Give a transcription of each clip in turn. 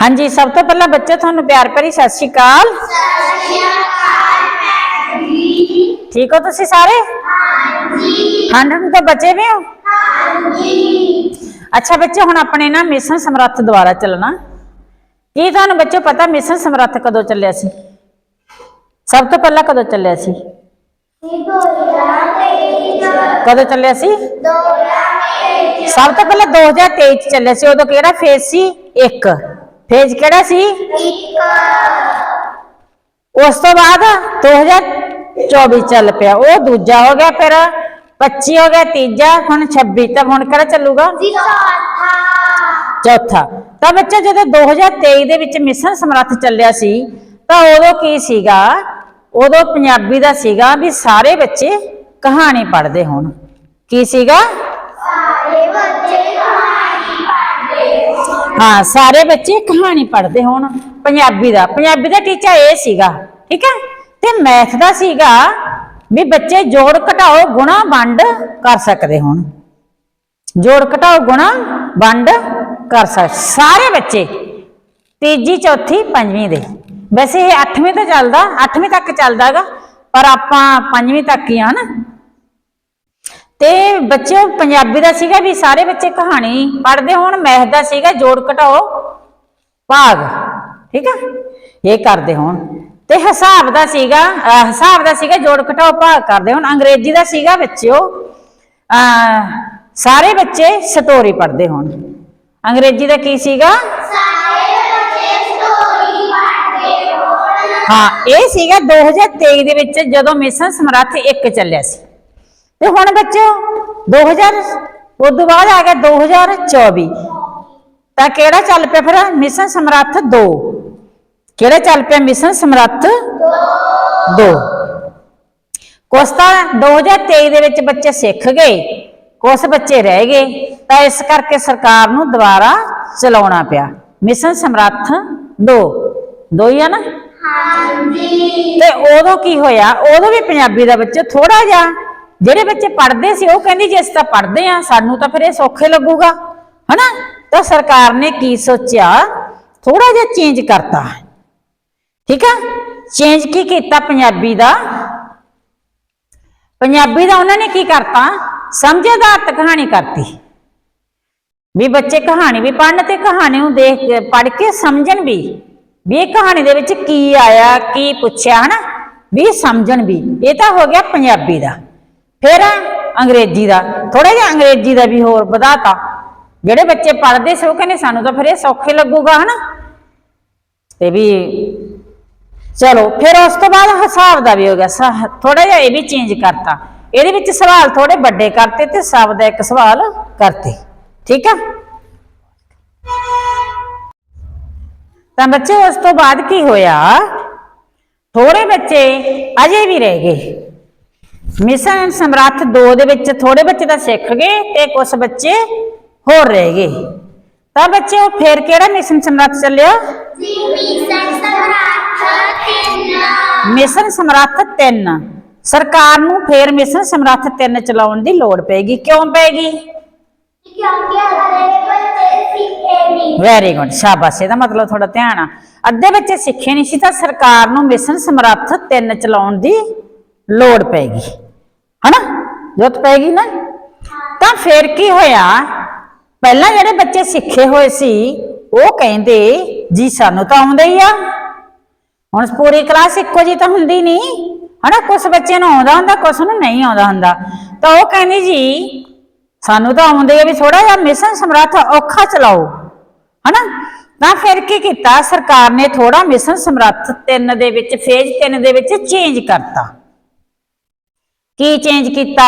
ਹਾਂਜੀ ਸਭ ਤੋਂ ਪਹਿਲਾਂ ਬੱਚੇ ਤੁਹਾਨੂੰ ਪਿਆਰ ਭਰੀ ਸਤਿ ਸ਼੍ਰੀ ਅਕਾਲ। ਠੀਕ ਹੋ ਤੁਸੀਂ ਸਾਰੇ? ਹਾਂਜੀ। ਠੰਡ ਨੂੰ ਤਾਂ ਬਚੇ ਵੀ ਹੋ? ਅੱਛਾ ਬੱਚੇ ਹੁਣ ਆਪਣੇ ਨਾ ਮਿਸ਼ਨ ਸਮਰੱਥ ਦੁਆਰਾ ਚੱਲਣਾ। ਕੀ ਤੁਹਾਨੂੰ ਬੱਚੋ ਪਤਾ ਮਿਸ਼ਨ ਸਮਰੱਥ ਕਦੋਂ ਚੱਲਿਆ ਸੀ? ਸਭ ਤੋਂ ਪਹਿਲਾਂ ਕਦੋਂ ਚੱਲਿਆ ਸੀ? ਕਦੋਂ ਚੱਲਿਆ ਸੀ? ਸਭ ਤੋਂ ਪਹਿਲਾਂ 2023 ਚ ਚੱਲਿਆ ਸੀ ਉਦੋਂ ਕਿਹੜਾ ਫੇਜ਼ ਸੀ? 1 ਫੇਜ਼ ਕਿਹੜਾ ਸੀ? ਉਸ ਤੋਂ ਬਾਅਦ 2024 ਚੱਲ ਪਿਆ। ਉਹ ਦੂਜਾ ਹੋ ਗਿਆ ਫਿਰ 25 ਹੋ ਗਿਆ ਤੀਜਾ ਹੁਣ 26 ਤਾਂ ਹੁਣ ਕਿਹੜਾ ਚੱਲੂਗਾ? ਚੌਥਾ। ਤਾਂ ਬੱਚਾ ਜਦੋਂ 2023 ਦੇ ਵਿੱਚ ਮਿਸ਼ਨ ਸਮਰੱਥ ਚੱਲਿਆ ਸੀ ਤਾਂ ਉਦੋਂ ਕੀ ਸੀਗਾ? ਉਦੋਂ ਪੰਜਾਬੀ ਦਾ ਸੀਗਾ ਵੀ ਸਾਰੇ ਬੱਚੇ ਕਹਾਣੀ ਪੜ੍ਹਦੇ ਹੋਣ। ਕੀ ਸੀਗਾ? ਹਾਂ, ਸਾਰੇ ਬੱਚੇ ਕਹਾਣੀ ਪੜ੍ਹਦੇ ਹੋਣ। ਪੰਜਾਬੀ ਦਾ ਪੰਜਾਬੀ ਦਾ ਟੀਚਾ ਇਹ ਸੀਗਾ, ਠੀਕ ਹੈ? ਤੇ ਮੈਥ ਦਾ ਸੀਗਾ ਵੀ ਬੱਚੇ ਜੋੜ ਘਟਾਓ, ਗੁਣਾ, ਵੰਡ ਕਰ ਸਕਦੇ ਹੋਣ। ਜੋੜ ਘਟਾਓ, ਗੁਣਾ, ਵੰਡ ਕਰ ਸਕ, ਸਾਰੇ ਬੱਚੇ, ਤੀਜੀ, ਚੌਥੀ, ਪੰਜਵੀਂ ਦੇ। ਵੈਸੇ ਇਹ 8ਵੀਂ ਤੋਂ ਚੱਲਦਾ 8ਵੀਂ ਤੱਕ ਚੱਲਦਾਗਾ, ਪਰ ਆਪਾਂ ਪੰਜਵੀਂ ਤੱਕ ਹੀ ਆ ਨਾ। ਤੇ ਬੱਚੇ ਪੰਜਾਬੀ ਦਾ ਸੀਗਾ ਵੀ ਸਾਰੇ ਬੱਚੇ ਕਹਾਣੀ ਪੜ੍ਹਦੇ ਹੋਣ, ਮੈਥ ਦਾ ਸੀਗਾ, ਜੋੜ ਘਟਾਓ, ਭਾਗ, ਠੀਕ ਆ? ਇਹ ਕਰਦੇ ਹੋਣ। ਤੇ ਹਿਸਾਬ ਦਾ ਸੀਗਾ ਹਿਸਾਬ ਦਾ ਸੀਗਾ ਜੋੜ ਘਟਾਓ, ਭਾਗ ਕਰਦੇ ਹੋਣ। ਅੰਗਰੇਜ਼ੀ ਦਾ ਸੀਗਾ ਬੱਚਿਓ, ਅਹ ਸਾਰੇ ਬੱਚੇ ਸਟੋਰੀ ਪੜ੍ਹਦੇ ਹੋਣ। ਅੰਗਰੇਜ਼ੀ ਦਾ ਕੀ ਸੀਗਾ? ਹਾਂ, ਇਹ ਸੀਗਾ 2023 ਦੇ ਵਿੱਚ ਜਦੋਂ ਮਿਸ਼ਨ ਸਮਰੱਥ 1 ਚੱਲਿਆ ਸੀ। ਤੇ ਹੁਣ ਬੱਚੋ 2000 ਉਸ ਤੋਂ ਬਾਅਦ ਆ ਗਿਆ 2024 ਤਾਂ ਕਿਹੜਾ ਚੱਲ ਪਿਆ ਫਿਰ? ਮਿਸ਼ਨ ਸਮਰੱਥ 2 ਕਿਹੜਾ ਚੱਲ ਪਿਆ ਮਿਸ਼ਨ ਸਮਰੱਥ 2 ਕੁਛ ਤਾਂ 2023 ਦੇ ਵਿੱਚ ਬੱਚੇ ਸਿੱਖ ਗਏ ਕੁਛ ਬੱਚੇ ਰਹਿ ਗਏ। ਤਾਂ ਇਸ ਕਰਕੇ ਸਰਕਾਰ ਨੂੰ ਦੁਬਾਰਾ ਚਲਾਉਣਾ ਪਿਆ। ਮਿਸ਼ਨ ਸਮਰੱਥ 2 ਦੋ ਹੀ ਆ ਨਾ? ਤੇ ਉਦੋਂ ਕੀ ਹੋਇਆ? ਉਦੋਂ ਵੀ ਪੰਜਾਬੀ ਦਾ ਬੱਚਾ ਥੋੜਾ ਜਿਹਾ ਜਿਹੜੇ ਬੱਚੇ ਪੜ੍ਹਦੇ ਸੀ, ਉਹ ਕਹਿੰਦੀ ਜੇ ਅਸੀਂ ਤਾਂ ਪੜ੍ਹਦੇ ਆ ਸਾਨੂੰ ਤਾਂ ਫਿਰ ਇਹ ਸੌਖੇ ਲੱਗੂਗਾ। ਹਨਾ? ਤਾਂ ਸਰਕਾਰ ਨੇ ਕੀ ਸੋਚਿਆ? ਥੋੜਾ ਜਿਹਾ ਚੇਂਜ ਕਰਤਾ। ਠੀਕ ਆ? ਚੇਂਜ ਕੀ ਕੀਤਾ ਪੰਜਾਬੀ ਦਾ? ਪੰਜਾਬੀ ਦਾ ਉਹਨਾਂ ਨੇ ਕੀ ਕਰਤਾ? ਸਮਝਦਾਰ ਕਹਾਣੀ ਕਰਤੀ। ਵੀ ਬੱਚੇ ਕਹਾਣੀ ਵੀ ਪੜ੍ਹਨ ਤੇ ਕਹਾਣੀ ਨੂੰ ਦੇਖ ਕੇ, ਪੜ੍ਹ ਕੇ ਸਮਝਣ ਵੀ। ਵੀ ਇਹ ਕਹਾਣੀ ਦੇ ਵਿੱਚ ਕੀ ਆਇਆ, ਕੀ ਪੁੱਛਿਆ, ਹਨਾ? ਵੀ ਸਮਝਣ ਵੀ। ਇਹ ਤਾਂ ਹੋ ਗਿਆ ਪੰਜਾਬੀ ਦਾ। ਫਿਰ ਅੰਗਰੇਜ਼ੀ ਦਾ ਥੋੜਾ ਜਿਹਾ ਅੰਗਰੇਜ਼ੀ ਦਾ ਵੀ ਹੋਰ ਵਧਾਤਾ। ਜਿਹੜੇ ਬੱਚੇ ਪੜ੍ਹਦੇ ਸੀ ਉਹ ਕਹਿੰਦੇ ਸਾਨੂੰ ਤਾਂ ਫਿਰ ਇਹ ਸੌਖੇ ਲੱਗੂਗਾ, ਹਨਾ? ਤੇ ਵੀ ਚਲੋ, ਫਿਰ ਉਸ ਤੋਂ ਬਾਅਦ ਹਿਸਾਬ ਦਾ ਵੀ ਹੋ ਗਿਆ ਥੋੜਾ ਜਿਹਾ ਇਹ ਵੀ ਚੇਂਜ ਕਰਤਾ। ਇਹਦੇ ਵਿੱਚ ਸਵਾਲ ਥੋੜੇ ਵੱਡੇ ਕਰਤੇ ਤੇ ਸਭ ਦਾ ਇੱਕ ਸਵਾਲ ਕਰਤੇ। ਠੀਕ ਆ? ਤਾਂ ਬੱਚੇ, ਉਸ ਤੋਂ ਬਾਅਦ ਕੀ ਹੋਇਆ? ਥੋੜੇ ਬੱਚੇ ਅਜੇ ਵੀ ਰਹਿ ਗਏ। ਮਿਸ਼ਨ ਸਮਰੱਥ 2 ਦੇ ਵਿੱਚ ਥੋੜੇ ਬੱਚੇ ਤਾਂ ਸਿੱਖ ਗਏ ਤੇ ਕੁਝ ਬੱਚੇ ਹੋਰ ਰਹਿ ਗਏ। ਤਾਂ ਬੱਚੇ ਉਹ ਫੇਰ ਕਿਹੜਾ ਮਿਸ਼ਨ ਸਮਰੱਥ ਚੱਲਿਆ? ਮਿਸ਼ਨ ਸਮਰੱਥ 3 ਸਰਕਾਰ ਨੂੰ ਫੇਰ ਮਿਸ਼ਨ ਸਮਰੱਥ 3 ਚਲਾਉਣ ਦੀ ਲੋੜ ਪੈਗੀ ਕਿਉਂ ਪੈਗੀ ਵੈਰੀ ਗੁੱਡ ਸ਼ਾਬਾਸ਼, ਇਹਦਾ ਮਤਲਬ ਥੋੜਾ ਧਿਆਨ ਆ। ਅੱਧੇ ਬੱਚੇ ਸਿੱਖੇ ਨਹੀਂ ਸੀ ਤਾਂ ਸਰਕਾਰ ਨੂੰ ਮਿਸ਼ਨ ਸਮਰੱਥ 3 ਚਲਾਉਣ ਦੀ ਲੋੜ ਪੈਗੀ। ਹਨਾ? ਜੋਤ ਪੈਗੀ ਨਾ? ਤਾਂ ਫਿਰ ਕੀ ਹੋਇਆ? ਪਹਿਲਾਂ ਜਿਹੜੇ ਬੱਚੇ ਸਿੱਖੇ ਹੋਏ ਸੀ, ਉਹ ਕਹਿੰਦੇ, ਜੀ, ਸਾਨੂੰ ਤਾਂ ਆਉਂਦਾ ਹੀ ਆ। ਹੁਣ ਪੂਰੀ ਕਲਾਸ ਇੱਕੋ ਜੀ ਤਾਂ ਹੁੰਦੀ ਨਹੀਂ। ਹਨਾ? ਕੁਝ ਬੱਚਿਆਂ ਨੂੰ ਆਉਂਦਾ ਹੁੰਦਾ ਕੁਝ ਨੂੰ ਨਹੀਂ ਆਉਂਦਾ ਹੁੰਦਾ। ਤਾਂ ਉਹ ਕਹਿੰਦੇ, ਜੀ, ਸਾਨੂੰ ਤਾਂ ਆਉਂਦੇ ਆ ਵੀ ਥੋੜਾ ਜਿਹਾ ਮਿਸ਼ਨ ਸਮਰੱਥ ਔਖਾ ਚਲਾਓ। ਹਨਾ? ਤਾਂ ਫਿਰ ਕੀ ਕੀਤਾ? ਸਰਕਾਰ ਨੇ ਥੋੜਾ ਮਿਸ਼ਨ ਸਮਰੱਥ 3 ਦੇ ਵਿੱਚ, ਫੇਜ਼ 3 ਦੇ ਵਿੱਚ ਚੇਂਜ ਕਰਤਾ। ਕੀ ਚੇਂਜ ਕੀਤਾ?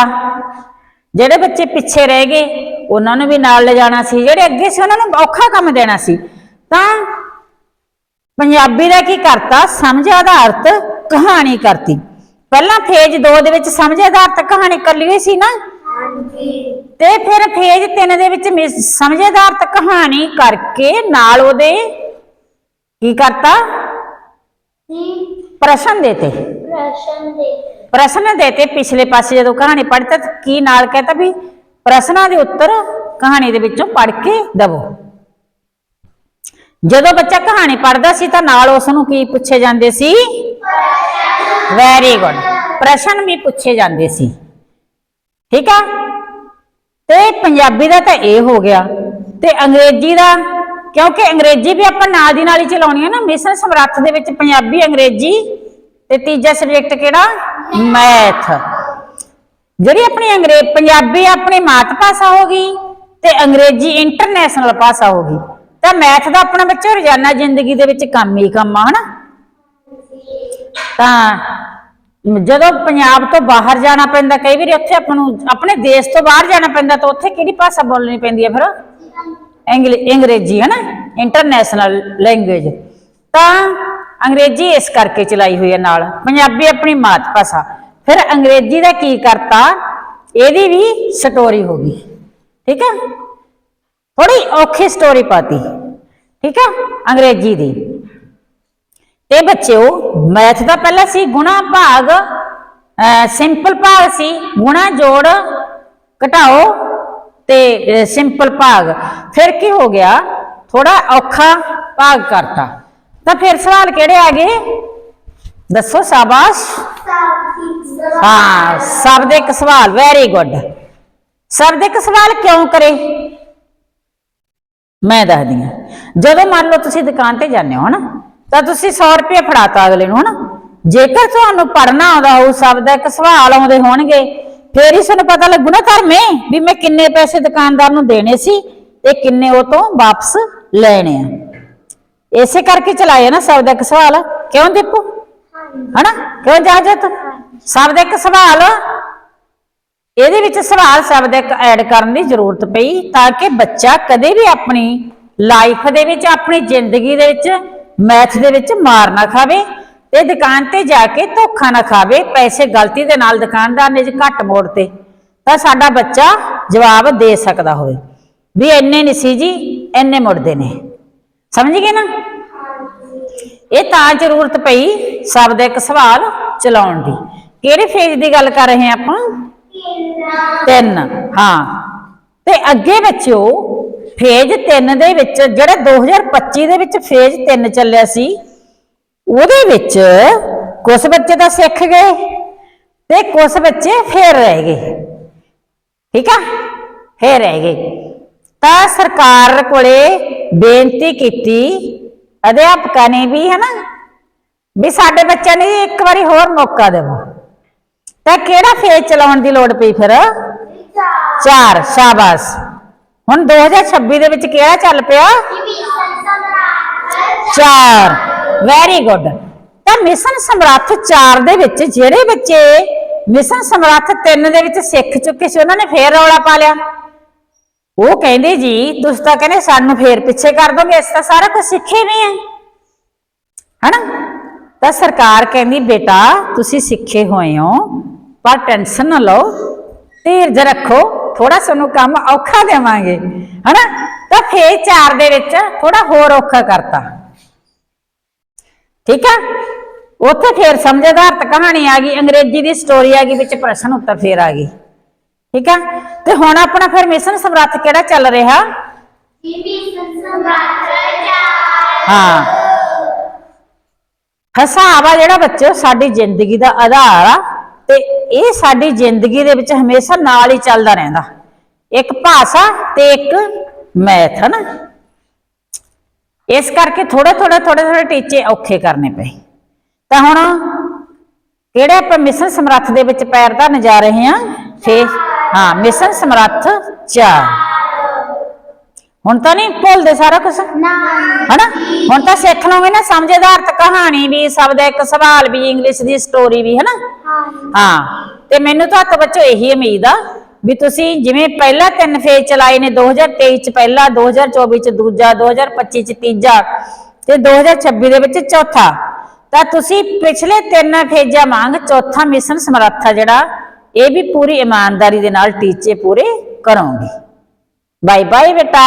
ਜਿਹੜੇ ਬੱਚੇ ਪਿੱਛੇ ਰਹਿ ਗਏ ਉਹਨਾਂ ਨੂੰ ਵੀ ਨਾਲ ਲੈ ਜਾਣਾ ਸੀ। ਜਿਹੜੇ ਅੱਗੇ ਸੀ ਉਹਨਾਂ ਨੂੰ ਔਖਾ ਕੰਮ ਦੇਣਾ ਸੀ। ਤਾਂ ਪੰਜਾਬੀ ਦਾ ਕੀ ਕਰਤਾ? ਸਮਝ ਆਧਾਰਿਤ ਕਹਾਣੀ ਕਰਤੀ। ਪਹਿਲਾਂ ਫੇਜ਼ 2 ਦੇ ਵਿੱਚ ਸਮਝ ਆਧਾਰਿਤ ਕਹਾਣੀ ਕੱਲੀ ਹੋਈ ਸੀ ਨਾ? ਤੇ ਫਿਰ ਫੇਜ਼ 3 ਦੇ ਵਿੱਚ ਸਮਝ ਆਧਾਰਿਤ ਕਹਾਣੀ ਕਰਕੇ ਨਾਲ ਉਹਦੇ ਕੀ ਕਰਤਾ? ਪ੍ਰਸ਼ਨ ਦੇਤੇ ਪ੍ਰਸ਼ਨ ਦੇਤੇ ਪਿਛਲੇ ਪਾਸੇ ਜਦੋਂ ਕਹਾਣੀ ਪੜ੍ਹੀ ਤਾਂ ਕੀ ਨਾਲ ਕਹਤਾ ਵੀ ਪ੍ਰਸ਼ਨਾਂ ਦੇ ਉੱਤਰ ਕਹਾਣੀ ਦੇ ਵਿੱਚੋਂ ਪੜ੍ਹ ਕੇ ਦਵੋ। ਜਦੋਂ ਬੱਚਾ ਕਹਾਣੀ ਪੜ੍ਹਦਾ ਸੀ ਤਾਂ ਨਾਲ ਉਸ ਨੂੰ ਕੀ ਪੁੱਛੇ ਜਾਂਦੇ ਸੀ? ਵੈਰੀ ਗੁੱਡ ਪ੍ਰਸ਼ਨ ਵੀ ਪੁੱਛੇ ਜਾਂਦੇ ਸੀ। ਠੀਕ ਆ? ਤੇ ਪੰਜਾਬੀ ਦਾ ਤਾਂ ਇਹ ਹੋ ਗਿਆ। ਤੇ ਅੰਗਰੇਜ਼ੀ ਦਾ, ਕਿਉਂਕਿ ਅੰਗਰੇਜ਼ੀ ਵੀ ਆਪਾਂ ਨਾਲ ਦੀ ਨਾਲ ਹੀ ਚਲਾਉਣੀ ਹੈ ਨਾ ਮਿਸ਼ਨ ਸਮਰੱਥ ਦੇ ਵਿੱਚ ਪੰਜਾਬੀ ਅੰਗਰੇਜ਼ੀ। ਤੇ ਤੀਜਾ ਸਬਜੈਕਟ ਕਿਹੜਾ? ਮੈਥ। ਜਿਹੜੀ ਆਪਣੀ ਅੰਗਰੇਜ਼ ਪੰਜਾਬੀ ਆਪਣੀ ਮਾਤ ਭਾਸ਼ਾ ਹੋ ਗਈ ਤੇ ਅੰਗਰੇਜ਼ੀ ਇੰਟਰਨੈਸ਼ਨਲ ਭਾਸ਼ਾ ਹੋ ਗਈ ਤਾਂ ਮੈਥ ਦਾ ਆਪਣਾ ਬੱਚਾ ਰੋਜ਼ਾਨਾ ਜ਼ਿੰਦਗੀ ਦੇ ਵਿੱਚ ਕੰਮ ਹੀ ਕੰਮ ਆ ਹਨਾ? ਤਾਂ ਜਦੋਂ ਪੰਜਾਬ ਤੋਂ ਬਾਹਰ ਜਾਣਾ ਪੈਂਦਾ ਕਈ ਵਾਰੀ ਉੱਥੇ ਆਪਾਂ ਨੂੰ ਆਪਣੇ ਦੇਸ਼ ਤੋਂ ਬਾਹਰ ਜਾਣਾ ਪੈਂਦਾ ਤਾਂ ਉੱਥੇ ਕਿਹੜੀ ਭਾਸ਼ਾ ਬੋਲਣੀ ਪੈਂਦੀ ਹੈ ਫਿਰ? ਅੰਗਲੇ- ਅੰਗਰੇਜ਼ੀ ਹੈ ਨਾ ਇੰਟਰਨੈਸ਼ਨਲ ਲੈਂਗੁਏਜ ਤਾਂ ਅੰਗਰੇਜ਼ੀ ਇਸ ਕਰਕੇ ਚਲਾਈ ਹੋਈ ਹੈ ਨਾਲ। ਪੰਜਾਬੀ ਆਪਣੀ ਮਾਤ ਭਾਸ਼ਾ ਫਿਰ ਅੰਗਰੇਜ਼ੀ ਦਾ ਕੀ ਕਰਤਾ? ਇਹਦੀ ਵੀ ਸਟੋਰੀ ਹੋ ਗਈ। ਠੀਕ ਹੈ ਥੋੜੀ ਔਖੀ ਸਟੋਰੀ ਪਾਤੀ। ਠੀਕ ਹੈ ਅੰਗਰੇਜ਼ੀ ਦੀ। ਤੇ ਬੱਚਿਓ, ਮੈਥ ਦਾ ਪਹਿਲਾਂ ਸੀ, ਗੁਣਾ ਭਾਗ ਸਿੰਪਲ ਭਾਗ ਸੀ। ਗੁਣਾ ਜੋੜ, ਘਟਾਓ ਤੇ ਸਿੰਪਲ ਭਾਗ। ਫਿਰ ਕੀ ਹੋ ਗਿਆ? ਥੋੜਾ ਔਖਾ ਭਾਗ ਕਰਤਾ। ਤਾਂ ਫਿਰ ਸਵਾਲ ਕਿਹੜੇ ਆ ਗਏ? ਦੱਸੋ, ਸ਼ਾਬਾਸ਼। ਹਾਂ ਸ਼ਬਦ ਇੱਕ ਸਵਾਲ ਵੈਰੀ ਗੁੱਡ ਸ਼ਬਦ ਇੱਕ ਸਵਾਲ ਕਿਉਂ ਕਰੇ? ਮੈਂ ਦੱਸਦੀ ਹਾਂ। ਜਦੋਂ ਮੰਨ ਲਓ ਤੁਸੀਂ ਦੁਕਾਨ ਤੇ ਜਾਂਦੇ ਹੋ ਨਾ, ਤਾਂ ਤੁਸੀਂ 100 ਰੁਪਏ ਫੜਾਤਾ ਅਗਲੇ ਨੂੰ, ਹਨਾ? ਜੇਕਰ ਤੁਹਾਨੂੰ ਪੜਨਾ ਆਉਂਦਾ ਹੋਊ ਸ਼ਬਦ ਇੱਕ ਸਵਾਲ ਆਉਂਦੇ ਹੋਣਗੇ। ਫੇਰ ਹੀ ਤੁਹਾਨੂੰ ਪਤਾ ਲੱਗੂ ਨਾ ਧਰਮੇ ਵੀ ਮੈਂ ਕਿੰਨੇ ਪੈਸੇ ਦੁਕਾਨਦਾਰ ਨੂੰ ਦੇਣੇ ਸੀ ਤੇ ਕਿੰਨੇ ਉਹ ਤੋਂ ਵਾਪਸ ਲੈਣੇ ਆ। ਇਸੇ ਕਰਕੇ ਚਲਾਇਆ ਨਾ ਸਭ ਦਾ ਇੱਕ ਸਵਾਲ। ਕਿਉਂ ਦੀਪੂ? ਹਨਾ? ਕਿਉਂ ਜਾਜਤ? ਦਾ ਇੱਕ ਸਵਾਲ। ਇਹਦੇ ਵਿੱਚ ਸਵਾਲ ਸ਼ਬਦ ਇੱਕ ਐਡ ਕਰਨ ਦੀ ਜ਼ਰੂਰਤ ਪਈ ਤਾਂ ਕਿ ਬੱਚਾ ਕਦੇ ਵੀ ਆਪਣੀ ਲਾਈਫ ਦੇ ਵਿੱਚ, ਆਪਣੀ ਜ਼ਿੰਦਗੀ ਦੇ ਵਿੱਚ ਮੈਥ ਦੇ ਵਿੱਚ ਮਾਰ ਨਾ ਖਾਵੇ ਤੇ ਦੁਕਾਨ ਤੇ ਜਾ ਕੇ ਧੋਖਾ ਨਾ ਖਾਵੇ। ਪੈਸੇ ਗਲਤੀ ਦੇ ਨਾਲ ਦੁਕਾਨਦਾਰ ਨੇ ਜੇ ਘੱਟ ਮੋੜ ਤੇ ਤਾਂ ਸਾਡਾ ਬੱਚਾ ਜਵਾਬ ਦੇ ਸਕਦਾ ਹੋਵੇ। ਵੀ ਇੰਨੇ ਨਹੀਂ ਸੀ ਜੀ, ਇੰਨੇ ਮੁੜਦੇ ਨੇ। ਸਮਝ ਗਏ ਨਾ? ਇਹ ਤਾਂ ਜ਼ਰੂਰਤ ਪਈ ਸ਼ਬਦ ਇੱਕ ਸਵਾਲ ਚਲਾਉਣ ਦੀ। ਕਿਹੜੇ ਫੇਜ਼ ਦੀ ਗੱਲ ਕਰ ਰਹੇ ਹਾਂ ਆਪਾਂ? ਤਿੰਨ। ਹਾਂ। ਤੇ ਅੱਗੇ ਬੱਚਿਓ, ਫੇਜ਼ 3 ਦੇ ਵਿੱਚ, ਜਿਹੜਾ 2025 ਦੇ ਵਿੱਚ ਫੇਜ਼ 3 ਚੱਲਿਆ ਸੀ, ਉਹਦੇ ਵਿੱਚ ਕੁਝ ਬੱਚੇ ਤਾਂ ਸਿੱਖ ਗਏ ਤੇ ਕੁਝ ਬੱਚੇ ਫੇਰ ਰਹਿ ਗਏ। ਠੀਕ ਆ? ਫੇਰ ਰਹਿ ਗਏ। ਤਾਂ ਸਰਕਾਰ ਕੋਲੇ ਬੇਨਤੀ ਕੀਤੀ, ਅਧਿਆਪਕਾਂ ਨੇ ਵੀ ਹਨਾ, ਵੀ ਸਾਡੇ ਬੱਚਿਆਂ ਨੂੰ ਇੱਕ ਵਾਰੀ ਹੋਰ ਮੌਕਾ ਦੇਵੋ। ਤਾਂ ਕਿਹੜਾ ਫੇਜ਼ ਚਲਾਉਣ ਦੀ ਲੋੜ ਪਈ ਫਿਰ? ਚਾਰ, ਸ਼ਾਬਾਸ਼। ਹੁਣ 2026 ਦੇ ਵਿੱਚ ਕਿਹੜਾ ਚੱਲ ਪਿਆ? ਚਾਰ ਵੈਰੀ ਗੁੱਡ ਤਾਂ ਮਿਸ਼ਨ ਸਮਰੱਥ 4 ਦੇ ਵਿੱਚ ਜਿਹੜੇ ਬੱਚੇ ਮਿਸ਼ਨ ਸਮਰੱਥ 3 ਦੇ ਵਿੱਚ ਸਿੱਖ ਚੁੱਕੇ ਸੀ, ਉਹਨਾਂ ਨੇ ਫੇਰ ਰੌਲਾ ਪਾ ਲਿਆ। ਉਹ ਕਹਿੰਦੇ ਜੀ, ਤੁਸੀਂ ਤਾਂ ਕਹਿੰਦੇ ਸਾਨੂੰ ਫੇਰ ਪਿੱਛੇ ਕਰ ਦੋਗੇ ਇਸ ਤਾਂ ਸਾਰਾ ਕੁਝ ਸਿੱਖੇ ਵੀ ਹੈ ਹਨਾ? ਤਾਂ ਸਰਕਾਰ ਕਹਿੰਦੀ, ਬੇਟਾ, ਤੁਸੀਂ ਸਿੱਖੇ ਹੋਏ ਹੋ, ਪਰ ਟੈਨਸ਼ਨ ਨਾ ਲਓ, ਧੀਰਜ ਰੱਖੋ ਥੋੜਾ ਸਾਨੂੰ ਕੰਮ ਔਖਾ ਦੇਵਾਂਗੇ। ਹਨਾ? ਤਾਂ ਫੇਰ 4 ਦੇ ਵਿੱਚ ਥੋੜਾ ਹੋਰ ਔਖਾ ਕਰਤਾ। ਠੀਕ ਆ? ਉੱਥੇ ਫੇਰ ਸਮਝਦਾਰਤ ਕਹਾਣੀ ਆ ਗਈ, ਅੰਗਰੇਜ਼ੀ ਦੀ ਸਟੋਰੀ ਆ ਗਈ, ਵਿੱਚ ਪ੍ਰਸ਼ਨ ਉੱਤਰ ਫੇਰ ਆ ਗਈ। ਠੀਕ ਆ? ਤੇ ਹੁਣ ਆਪਣਾ ਫਿਰ ਮਿਸ਼ਨ ਸਮਰੱਥ ਕਿਹੜਾ ਚੱਲ ਰਿਹਾ? ਹਾਂ। ਹਿਸਾਬ ਆ ਜਿਹੜਾ ਬੱਚੋ ਸਾਡੀ ਜ਼ਿੰਦਗੀ ਦਾ ਆਧਾਰ ਆ ਤੇ ਇਹ ਸਾਡੀ ਜ਼ਿੰਦਗੀ ਦੇ ਵਿੱਚ ਹਮੇਸ਼ਾ ਨਾਲ ਹੀ ਚੱਲਦਾ ਰਹਿੰਦਾ। ਇੱਕ ਭਾਸ਼ਾ ਤੇ ਇੱਕ ਮੈਥ, ਹਨਾ? ਇਸ ਕਰਕੇ ਥੋੜੇ ਥੋੜੇ ਥੋੜੇ ਥੋੜੇ ਟੀਚੇ ਔਖੇ ਕਰਨੇ ਪਏ। ਤਾਂ ਹੁਣ ਕਿਹੜੇ ਆਪਾਂ ਮਿਸ਼ਨ ਸਮਰੱਥ ਦੇ ਵਿੱਚ ਪੈਰ ਧਰਨ ਜਾ ਰਹੇ ਹਾਂ ਫੇ ਹਾਂ ਮਿਸ਼ਨ ਸਮਰੱਥ 4 ਹੁਣ ਤਾਂ ਨਹੀਂ ਭੁੱਲਦੇ ਸਾਰਾ ਕੁਝ ਹਨਾ? ਹੁਣ ਤਾਂ ਸਿੱਖ ਲਓਗੇ ਨਾ ਸਮਝਦਾਰਤ ਕਹਾਣੀ ਵੀ ਸ਼ਬਦ ਇੱਕ ਸਵਾਲ ਵੀ ਇੰਗਲਿਸ਼ ਦੀ ਸਟੋਰੀ ਵੀ ਹਨਾ? ਹਾਂ। ਤੇ ਮੈਨੂੰ ਤਾਂ ਹੱਥ ਬੱਚੋ ਇਹੀ ਉਮੀਦ ਆ ਵੀ ਤੁਸੀਂ ਜਿਵੇਂ ਪਹਿਲਾ ਤਿੰਨ ਫੇਜ਼ ਚਲਾਏ ਨੇ 2023 ਚ ਪਹਿਲਾ 2024 ਚ ਦੂਜਾ 2025 ਚ ਤੀਜਾ ਤੇ 2026 ਦੇ ਵਿੱਚ ਚੌਥਾ ਤਾਂ ਤੁਸੀਂ ਪਿਛਲੇ ਤਿੰਨ ਫੇਜ਼ਾਂ ਵਾਂਗ ਚੌਥਾ ਮਿਸ਼ਨ ਸਮਰੱਥਾ ਜਿਹੜਾ ਇਹ ਵੀ ਪੂਰੀ ਇਮਾਨਦਾਰੀ ਦੇ ਨਾਲ ਟੀਚੇ ਪੂਰੇ ਕਰੋਗੇ। ਬਾਏ ਬਾਏ ਬੇਟਾ।